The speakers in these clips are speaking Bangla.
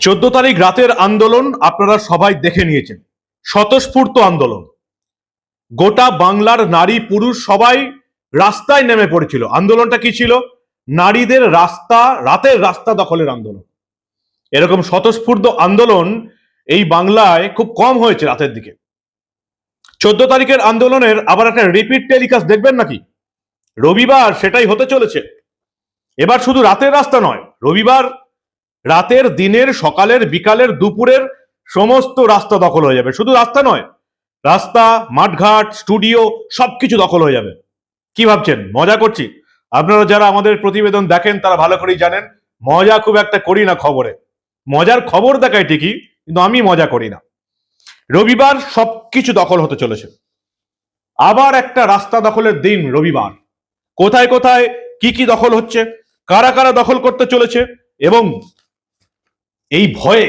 চোদ্দ তারিখ রাতের আন্দোলন আপনারা সবাই দেখে নিয়েছেন। স্বতঃস্ফূর্ত আন্দোলন। গোটা বাংলার নারী পুরুষ সবাই রাস্তায় নেমে পড়েছিল। আন্দোলনটা কি ছিল? নারীদের রাস্তা, রাতের রাস্তা দখলের আন্দোলন। এরকম স্বতঃস্ফূর্ত আন্দোলন এই বাংলায় খুব কম হয়েছে রাতের দিকে। চোদ্দ তারিখের আন্দোলনের আবার একটা রিপিট টেলিকাস্ট দেখবেন নাকি? রবিবার সেটাই হতে চলেছে। এবার শুধু রাতের রাস্তা নয়, রবিবার রাতের, দিনের, সকালের, বিকালের, দুপুরের সমস্ত রাস্তা দখল হয়ে যাবে। শুধু রাস্তা নয়, রাস্তা, মাঠঘাট, স্টুডিও, সবকিছু দখল হয়ে যাবে। কি ভাবছেন? মজা করছি? আপনারা যারা আমাদের প্রতিবেদন দেখেন, তারা ভালো করেই জানেন, মজা খুব একটা করি না খবরে। মজার খবর দেখায় ঠিকই, কিন্তু আমি মজা করি না। রবিবার সবকিছু দখল হতে চলেছে। আবার একটা রাস্তা দখলের দিন রবিবার। কোথায় কোথায় কি কি দখল হচ্ছে, কারা কারা দখল করতে চলেছে, এবং এই ভয়ে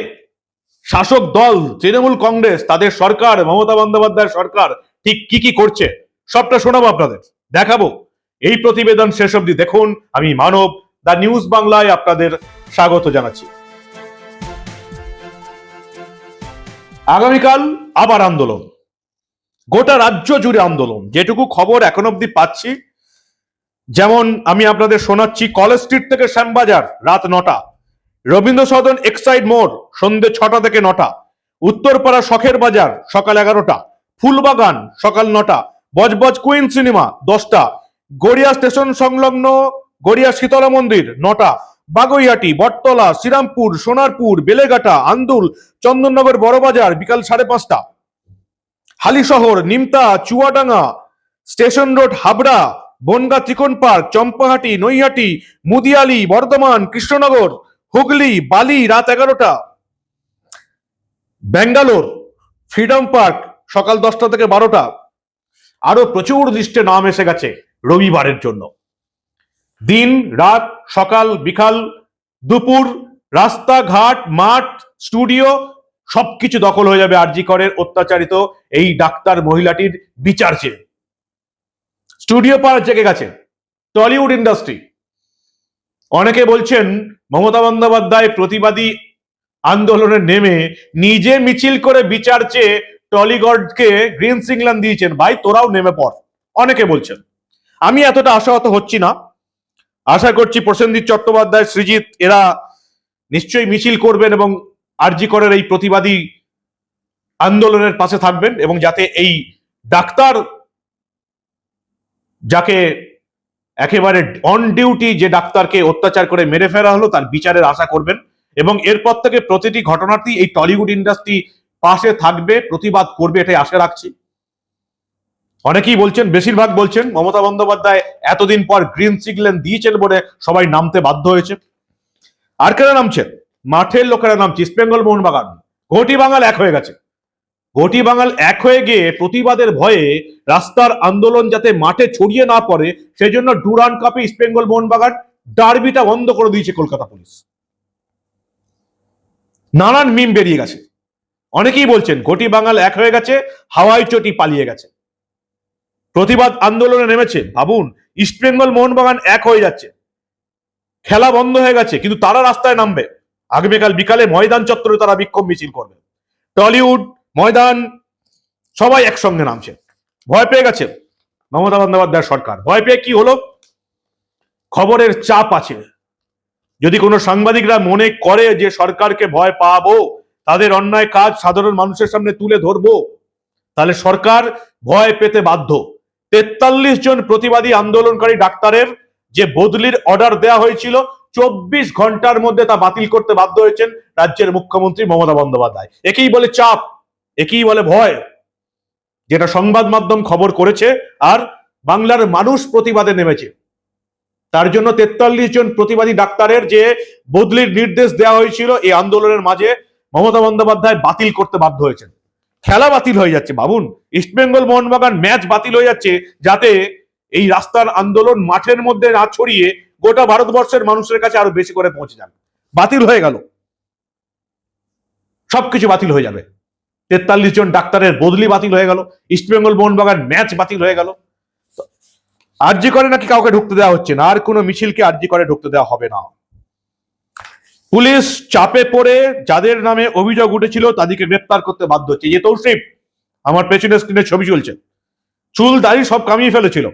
শাসক দল, তৃণমূল কংগ্রেস, তাদের সরকার, মমতা বন্দ্যোপাধ্যায়ের সরকার ঠিক কি কি করছে, সবটা শোনাবো আপনাদের, দেখাবো। এই প্রতিবেদন শেষ অবধি দেখুন। আমি মানব দ্য নিউজ বাংলায় আপনাদের স্বাগত জানাচ্ছি। আগামীকাল আবার আন্দোলন। গোটা রাজ্য জুড়ে আন্দোলন। যেটুকু খবর এখন অব্দি পাচ্ছি, যেমন আমি আপনাদের শোনাচ্ছি কলেজ স্ট্রিট থেকে শ্যামবাজার রাত নটা। রবীন্দ্র সদন এক্সাইড মোড় সন্ধ্যে ছটা থেকে নটা। উত্তরপাড়া শখের বাজার, সকাল এগারোটা। ফুলবাগান, সকাল নটা। বজবজ কুইন সিনেমা, দশটা। গড়িয়া স্টেশন সংলগ্ন গড়িয়া শীতলা মন্দির, নটা। বাগুইহাটি, বটতলা, শ্রীরামপুর, সোনারপুর, বেলেঘাটা, আন্দুল, চন্দননগর বড়বাজার বিকাল সাড়ে পাঁচটা। Halisahar, Nimta, Chuadanga, station road, Habra, Bongaon Trikon park, Champahati, Naihati, Mudiali, Bardhaman, Krishnanagar Hooghly, Bally, রাত এগারোটা। ব্যাঙ্গালোর, ফ্রিডম পার্ক, সকাল দশটা থেকে বারোটা। আরও প্রচুর লিস্টে নাম এসে গেছে রবিবারের জন্য। দিন, রাত, সকাল, বিকাল, দুপুর, রাস্তাঘাট, মাঠ, স্টুডিও, সবকিছু দখল হয়ে যাবে আরজি করের অত্যাচারিত এই ডাক্তার মহিলাটির বিচার চেয়ে। স্টুডিও পার জেগে গেছে। Tollywood industry. অনেকে বলছেন, মমতা বন্দ্যোপাধ্যায় প্রতিবাদী আন্দোলনে নেমে নিজে মিছিল করে বিচার চেয়ে টলিগডকে গ্রিন সিগন্যাল দিয়েছেন। ভাই, তোরাও নেমে পড়। অনেকে বলছেন। আমি এতটা আশাহত হচ্ছি না। আশা করছি প্রসেনজিৎ চট্টোপাধ্যায় সৃজিত এরা নিশ্চয়ই মিছিল করবেন এবং আরজি করের এই প্রতিবাদী আন্দোলনের পাশে থাকবেন এবং যাতে এই ডাক্তার যাকে একেবারে অন ডিউটি যে ডাক্তারকে অত্যাচার করে মেরে ফেলা হলো, তার বিচারের আশা করবেন। এবং এরপর থেকে প্রতিটি ঘটনাতেই এই টলিউড ইন্ডাস্ট্রি পাশে থাকবে, প্রতিবাদ করবে, এটাই আশা রাখছি। অনেকেই বলছেন, বেশিরভাগ বলছেন, মমতা বন্দ্যোপাধ্যায় এতদিন পর গ্রিন সিগন্যাল দিয়েছেন বলে সবাই নামতে বাধ্য হয়েছে। আর কেন নামছেন? মাঠের লোকেরা নামছে ইস্ট বেঙ্গল মোহনবাগান। ঘটি বাঙাল এক হয়ে গেছে। ঘটি বাঙাল এক হয়ে গিয়ে প্রতিবাদের ভয়ে রাস্তার আন্দোলন যাতে মাঠে ছড়িয়ে না পড়ে সেই জন্য ডুরান কাপে ইস্ট বেঙ্গল মোহনবাগান ডার্বিটা বন্ধ করে দিয়েছে কলকাতা পুলিশ। নানান মিম বেরিয়ে গেছে। অনেকেই বলছেন ঘটি বাঙাল এক হয়ে গেছে, হাওয়াই চটি পালিয়ে গেছে। প্রতিবাদ আন্দোলনে নেমেছে, ভাবুন ইস্টবেঙ্গল মোহনবাগান এক হয়ে যাচ্ছে। খেলা বন্ধ হয়ে গেছে, কিন্তু তারা রাস্তায় নামবে। আগামীকাল বিকালে ময়দান চত্বরে তারা বিক্ষোভ মিছিল করবে। টলিউড ময়দান, সবাই একসঙ্গে নামছে। ভয় পেয়ে গেছে মমতা বন্দ্যোপাধ্যায় সরকার। ভয় পেয়ে কি হলো? খবরের চাপ আছে। যদি কোনো সাংবাদিকরা মনে করে যে সরকারকে ভয় পাবো, তাদের অন্যায় কাজ সাধারণ মানুষের সামনে তুলে ধরবো, তাহলে সরকার ভয় পেতে বাধ্য। তেতাল্লিশ জন প্রতিবাদী আন্দোলনকারী ডাক্তারের যে বদলির অর্ডার দেওয়া হয়েছিল, চব্বিশ ঘণ্টার মধ্যে তা বাতিল করতে বাধ্য হয়েছেন রাজ্যের মুখ্যমন্ত্রী মমতা বন্দ্যোপাধ্যায়। একেই বলে চাপ। একেই বলে ভয়, যেটা সংবাদ মাধ্যম খবর করেছে আর বাংলার মানুষ প্রতিবাদে নেমেছে। তার জন্য তেতাল্লিশ জন প্রতিবাদী ডাক্তারের যে বদলির নির্দেশ দেওয়া হয়েছিল, এই আন্দোলনের মাঝে মমতা বন্দ্যোপাধ্যায় বাতিল করতে বাধ্য হয়েছেন। খেলা বাতিল হয়ে যাচ্ছে, ভাবুন। ইস্টবেঙ্গল মোহনবাগান ম্যাচ বাতিল হয়ে যাচ্ছে, যাতে এই রাস্তার আন্দোলন মাঠের মধ্যে না ছড়িয়ে গোটা ভারতবর্ষের মানুষের কাছে আরও বেশি করে পৌঁছে যান বাতিল হয়ে গেল। সবকিছু বাতিল হয়ে যাবে। তেতাল্লিশ জন ডাক্তারের বদলি বাতিল হয়ে গেল ইস্টবেঙ্গল মোহনবাগান ম্যাচ বাতিল হয়ে গেল। আরজি করে নাকি কাউকে ঢুকতে দেওয়া হচ্ছে না? আর কোনো মিছিলকে আরজি করে ঢুকতে দেওয়া হবে না। পুলিশ চাপে পড়ে, যাদের নামে অভিযোগ উঠেছিল তাদেরকে গ্রেপ্তার করতে বাধ্য হচ্ছে। যে তৌসিফ, আমার পেছনে স্ক্রিনে ছবি চলছে চুল, দাড়ি সব কামিয়ে ফেলেছিল।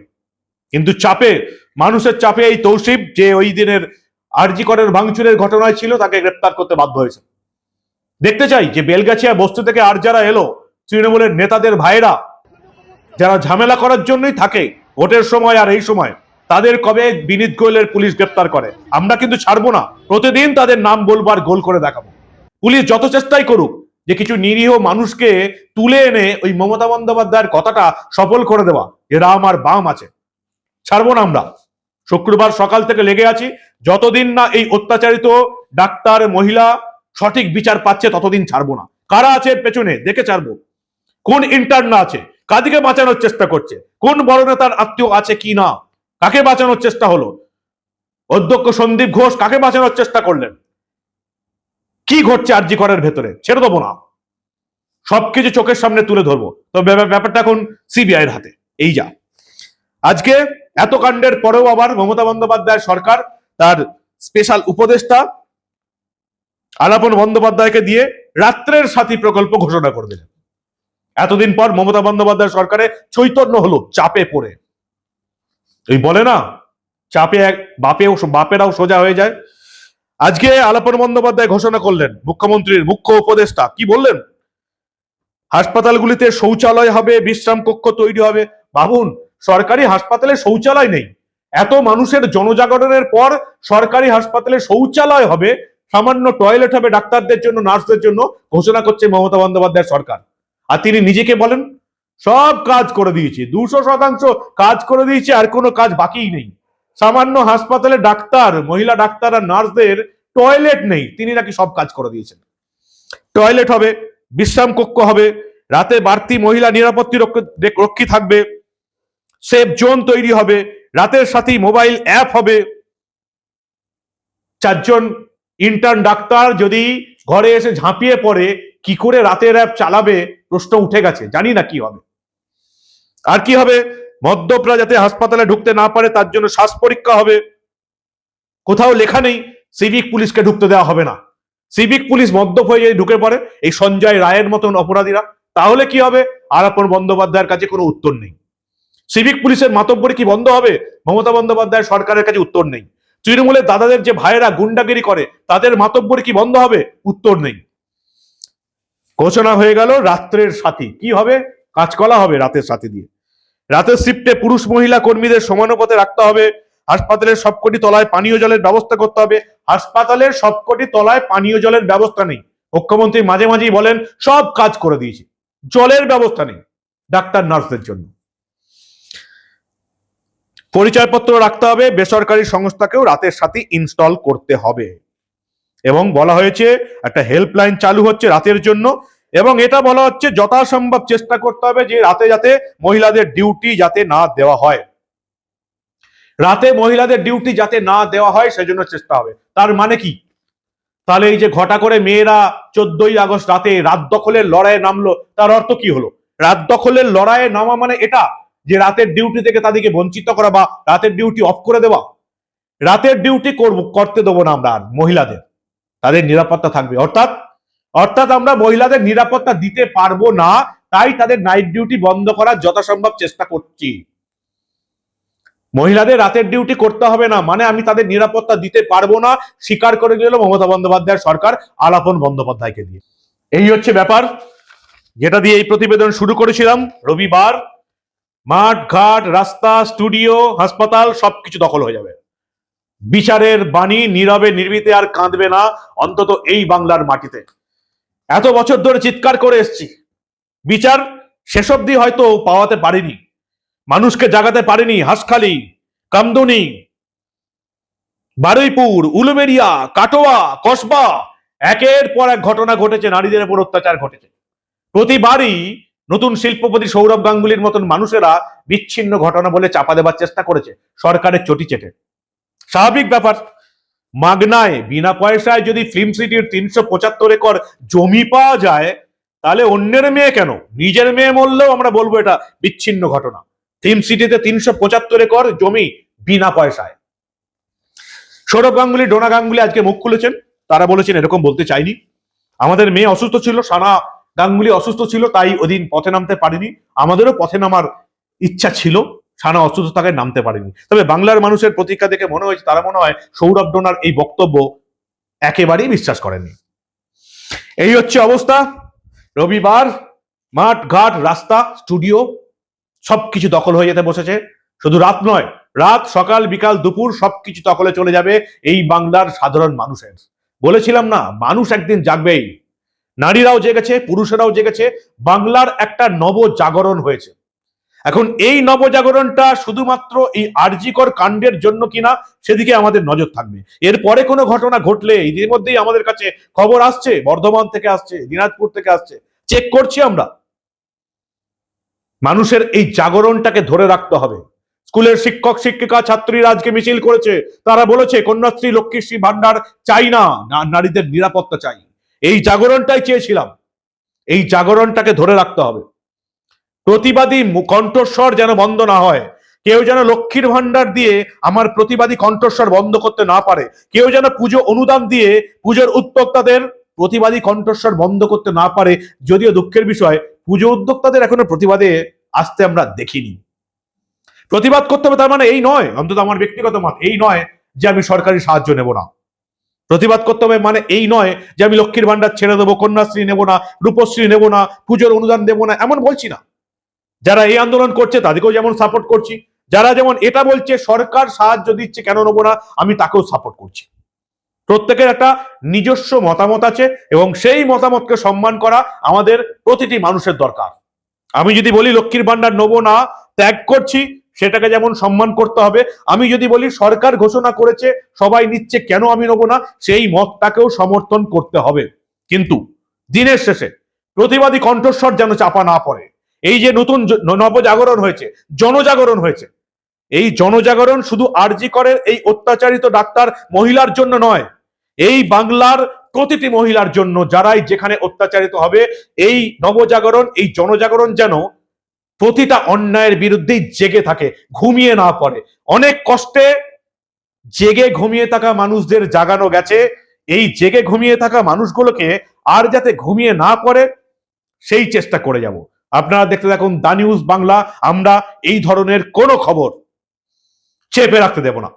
কিন্তু চাপে, মানুষের চাপে এই তৌসিফ, যে ওই দিনের আরজি করের ভাঙচুরের ঘটনায় ছিল, তাকে গ্রেপ্তার করতে বাধ্য হয়েছে। দেখতে চাই যে বেলগাছিয়া বস্তু থেকে আর যারা এলো, তৃণমূলের নেতাদের ভাইরা যারা ঝামেলা করার জন্যই থাকে ভোটের সময় আর এই সময়, তাদের কবে বিনীত গোয়েলের পুলিশ গ্রেপ্তার করে? আমরা কিন্তু ছাড়বো না। প্রতিদিন তাদের নাম বলব আর গোল করে দেখাবো। পুলিশ যত চেষ্টাই করুক যে কিছু নিরীহ মানুষকে তুলে এনে ওই মমতা বন্দ্যোপাধ্যায়ের কথাটা সফল করে দেওয়া, যে রাম আর বাম আছে। ছাড়বো না আমরা। শুক্রবার সকাল থেকে লেগে আছি। যতদিন না এই অত্যাচারিত ডাক্তার, মহিলা সঠিক বিচার পাচ্ছে, ততদিন ছাড়বো না। কারা আছে পেছনে? দেখে ছাড়বো। কোন ইন্টার্ন আছে? কাদিকে বাঁচানোর চেষ্টা করছে। কোন বড় নেতার আত্মীয় আছে কি না? কাকে বাঁচানোর চেষ্টা হলো? অধ্যক্ষ সন্দীপ ঘোষ কাকে বাঁচানোর চেষ্টা করলেন? কি ঘটছে আরজি করার ভেতরে? ছেড়ে দেবো না। সবকিছু চোখের সামনে তুলে ধরবো। তো ব্যাপারটা এখন সিবিআই এর হাতে। এই যা। আজকে এত কাণ্ডের পরেও আবার মমতা বন্দ্যোপাধ্যায় সরকার, তার স্পেশাল উপদেষ্টা আলাপন বন্দ্যোপাধ্যায়কে দিয়ে রাত্রের সাথী প্রকল্প ঘোষণা করে দিলেন। এতদিন পর মমতা বন্দ্যোপাধ্যায় সরকারে চৈতন্য হলো, চাপে পড়ে। ওই বলে না, চাপে এক বাপেও বাপেরাও সোজা হয়ে যায়। আজকে আলাপন বন্দ্যোপাধ্যায় ঘোষণা করলেন, মুখ্যমন্ত্রীর মুখ্য উপদেষ্টা, কি বললেন? হাসপাতালগুলিতে শৌচালয় হবে, বিশ্রাম কক্ষ তৈরি হবে। ভাবুন, সরকারি হাসপাতালে শৌচালয় নেই। এত মানুষের জনজাগরণের পর সরকারি হাসপাতালে শৌচালয় হবে সামান্য টয়লেট হবে ডাক্তারদের জন্য, নার্সদের জন্য ঘোষণা করছে মমতা বন্দ্যোপাধ্যায় সরকার। আর তিনি নিজেকে বলেন, সব কাজ করে দিয়েছে, দুশো শতাংশ কাজ করে দিয়েছে, আর কোনো কাজ বাকিই নেই। সামান্য হাসপাতালে ডাক্তার, মহিলা ডাক্তার আর নার্সদের টয়লেট নেই, তিনি নাকি সব কাজ করে দিয়েছেন। টয়লেট হবে, বিশ্রাম কক্ষ হবে, রাতে বাড়তি মহিলা নিরাপত্তি রক্ষ- থাকবে সেফ জোন তৈরি হবে, রাতের সাথে মোবাইল অ্যাপ হবে। চারজন ইন্টার্ন ডাক্তার যদি ঘরে এসে ঝাঁপিয়ে পড়ে, কি করে রাতের অ্যাপ চালাবে? প্রশ্ন উঠে গেছে। জানি না কি হবে। আর কি হবে? মদ্যপরা যাতে হাসপাতালে ঢুকতে না পারে, তার জন্য শ্বাস পরীক্ষা হবে। কোথাও লেখা নেই সিভিক পুলিশকে ঢুকতে দেওয়া হবে না। সিভিক পুলিশ মদ্যপ হয়ে যদি ঢুকে পড়ে, এই সঞ্জয় রায়ের মতন অপরাধীরা, তাহলে কি হবে? আলাপন বন্দ্যোপাধ্যায়ের কাছে কোনো উত্তর নেই। সিভিক পুলিশের মাতব্বরি কি বন্ধ হবে? মমতা বন্দ্যোপাধ্যায় সরকারের কাছে উত্তর নেই। তৃণমূলের দাদাদের যে ভাইয়েরা গুন্ডাগিরি করে, তাদের মাতব্বরি কি বন্ধ হবে? উত্তর নেই। ঘোষণা হয়ে গেল রাত্রের সাথী। কি হবে? কাঁচকলা হবে রাতের সাথী দিয়ে। রাতের শিফটে পুরুষ মহিলা কর্মীদের সমানুপাতে রাখতে হবে। হাসপাতালের সবকটি তলায় পানীয় জলের ব্যবস্থা করতে হবে। হাসপাতালের সবকটি তলায় পানীয় জলের ব্যবস্থা নেই। মুখ্যমন্ত্রী মাঝে মাঝেই বলেন, সব কাজ করে দিয়েছি। জলের ব্যবস্থা নেই ডাক্তার, নার্সদের জন্য। পরিচয়পত্র রাখতে হবে, বেসরকারি সংস্থাকেও রাতের সাথে ইনস্টল করতে হবে। এবং বলা হয়েছে, একটা হেল্পলাইন চালু হচ্ছে রাতের জন্য, এবং এটা বলা হচ্ছে যথাসম্ভব চেষ্টা করতে হবে যে রাতে যাতে মহিলাদের ডিউটি যাতে না দেওয়া হয়। রাতে মহিলাদের ডিউটি যাতে না দেওয়া হয়, সেজন্য চেষ্টা হবে। তার মানে কি? তাহলে এই যে ঘটা করে মেয়েরা চোদ্দই আগস্ট রাতে রাত দখলের লড়াইয়ে নামলো, তার অর্থ কি হলো? রাত দখলের লড়াইয়ে নামা মানে এটা যে রাতের ডিউটি থেকে তাদেরকে বঞ্চিত করা বা রাতের ডিউটি অফ করে দেওয়া, রাতের ডিউটি করব, করতে দেবো না আমরা মহিলাদের। তাদের নিরাপত্তা থাকবে। অর্থাৎ অর্থাৎ আমরা মহিলাদের নিরাপত্তা দিতে পারব না, তাই তাদের নাইট ডিউটি বন্ধ করার যথাসম্ভব চেষ্টা করছি। মহিলাদের রাতের ডিউটি করতে হবে না মানে আমি তাদের নিরাপত্তা দিতে পারব না, স্বীকার করে নিল মমতা বন্দ্যোপাধ্যায়ের সরকার আলাপন বন্দ্যোপাধ্যায়কে দিয়ে। এই হচ্ছে ব্যাপার, যেটা দিয়ে এই প্রতিবেদন শুরু করেছিলাম, রবিবার। মাঠ, ঘাট, রাস্তা, স্টুডিও, হাসপাতাল, সবকিছু দখল হয়ে যাবে। বিচারের বাণী নীরবে নির্বিতে আর কাঁদবে না অন্তত এই বাংলার মাটিতে। এত বছর ধরে চিৎকার করে এসছি। বিচার শেষ অব্দি হয়তো পাওয়াতে পারিনি। মানুষকে জাগাতে পারেনি হাসখালি, কামদুনি, বারুইপুর উলুবেরিয়া কাটোয়া, কসবা। একের পর এক ঘটনা ঘটেছে, নারীদের উপর অত্যাচার ঘটেছে। প্রতিবারই নতুন শিল্পপতি সৌরভ গাঙ্গুলির মতন মানুষেরা বিচ্ছিন্ন ঘটনা বলে চাপা দেবার চেষ্টা করেছে, সরকারের চটি চেটে। স্বাভাবিক ব্যাপার, মাগনায় বিনা পয়সায় যদি ফিল্ম সিটির তিনশো পঁচাত্তর একর জমি পাওয়া যায়, তাহলে অন্যের মেয়ে কেন? নিজের মেয়ে মরলেও আমরা বলব এটা বিচ্ছিন্ন ঘটনা। ফিল্ম সিটিতে তিনশো পঁচাত্তর একর জমি বিনা পয়সায়। সৌরভ গাঙ্গুলি, ডোনা গাঙ্গুলি আজকে মুখ খুলেছেন, তারা বলেছেন এরকম বলতে চাইনি। আমাদের মেয়ে অসুস্থ ছিল সানা গাঙ্গুলি অসুস্থ ছিল, তাই ওদিন পথে নামতে পারিনি। আমাদেরও পথে নামার ইচ্ছা ছিল, সানা অসুস্থ থাকায় নামতে পারেনি। তবে বাংলার মানুষের প্রতিজ্ঞা দেখে মনে হয়েছে, তারা মনে হয় সৌরভ ডোনার এই বক্তব্য একেবারেই বিশ্বাস করেনি এই হচ্ছে অবস্থা। রবিবার, মাঠ, ঘাট, রাস্তা, স্টুডিও, সবকিছু দখল হয়ে যেতে বসেছে। শুধু রাত নয়, রাত, সকাল, বিকাল, দুপুর, সবকিছু দখলে চলে যাবে এই বাংলার সাধারণ মানুষের। বলেছিলাম না, মানুষ একদিন জাগবেই। নারীরাও জেগেছে, পুরুষেরাও জেগেছে, বাংলার একটা নব জাগরণ হয়েছে। এখন এই নবজাগরণটা শুধুমাত্র এই আরজিকর কাণ্ডের জন্য কিনা সেদিকে আমাদের নজর থাকবে। এরপরে কোনো ঘটনা ঘটলে এদের মধ্যেই আমাদের কাছে খবর আসছে, বর্ধমান থেকে আসছে, দিনাজপুর থেকে আসছে। চেক করছি আমরা। মানুষের এই জাগরণটাকে ধরে রাখতে হবে। স্কুলের শিক্ষক, শিক্ষিকা, ছাত্রীরা আজকে মিছিল করেছে। তারা বলেছে, কন্যাশ্রী লক্ষ্মীশ্রী ভান্ডার চাই না- নারীদের নিরাপত্তা চাই। এই জাগরণটাই চেয়েছিলাম। এই জাগরণটাকে ধরে রাখতে হবে। প্রতিবাদী কণ্ঠস্বর যেন বন্ধ না হয়। কেউ যেন লক্ষ্মীর ভান্ডার দিয়ে আমার প্রতিবাদী কণ্ঠস্বর বন্ধ করতে না পারে। কেউ যেন পুজো অনুদান দিয়ে পুজোর উদ্যোক্তাদের প্রতিবাদী কণ্ঠস্বর বন্ধ করতে না পারে, যদিও দুঃখের বিষয়, পুজো উদ্যোক্তাদের এখনও প্রতিবাদে আসতে আমরা দেখিনি। প্রতিবাদ করতে হবে, তার মানে এই নয়, অন্তত আমার ব্যক্তিগত মত, এই নয় যে আমি সরকারি সাহায্য নেব না। প্রতিবাদ করতে হবে মানে এই নয় যে আমি লক্ষ্মীর ভান্ডার ছেড়ে দেবো, কন্যাশ্রী নেব না, রূপশ্রী নেব না, পুজোর অনুদান দেবো না, এমন বলছি না। যারা এই আন্দোলন করছে তাদেরকেও যেমন সাপোর্ট করছি, যারা যেমন এটা বলছে, সরকার সাহায্য দিচ্ছে কেন নেব না, আমি তাকেও সাপোর্ট করছি। প্রত্যেকের একটা নিজস্ব মতামত আছে এবং সেই মতামতকে সম্মান করা আমাদের প্রতিটি মানুষের দরকার। আমি যদি বলি লক্ষ্মীর ভান্ডার নেব না, ত্যাগ করছি সেটাকে যেমন সম্মান করতে হবে, আমি যদি বলি সরকার ঘোষণা করেছে, সবাই নিচ্ছে, কেন আমি নেব না? সেই মতটাকেও সমর্থন করতে হবে। কিন্তু দিনের শেষে প্রতিবাদী কণ্ঠস্বর যেন চাপা না পড়ে। এই যে নতুন নবজাগরণ হয়েছে, জনজাগরণ হয়েছে। এই জনজাগরণ শুধু আরজি করের এই অত্যাচারিত ডাক্তার মহিলার জন্য নয়, এই বাংলার প্রতিটি মহিলার জন্য, যারাই যেখানে অত্যাচারিত হবে, এই নবজাগরণ, এই জনজাগরণ যেন প্রতিটা অন্যায়ের বিরুদ্ধেই জেগে থাকে, ঘুমিয়ে না পড়ে। অনেক কষ্টে জেগে ঘুমিয়ে থাকা মানুষদের জাগানো গেছে। এই জেগে ঘুমিয়ে থাকা মানুষগুলোকে আর যাতে ঘুমিয়ে না পড়ে, সেই চেষ্টা করে যাব। আপনারা দেখতে থাকুন দা নিউজ বাংলা, আমরা এই ধরনের কোনো খবর চেপে রাখতে দেব না।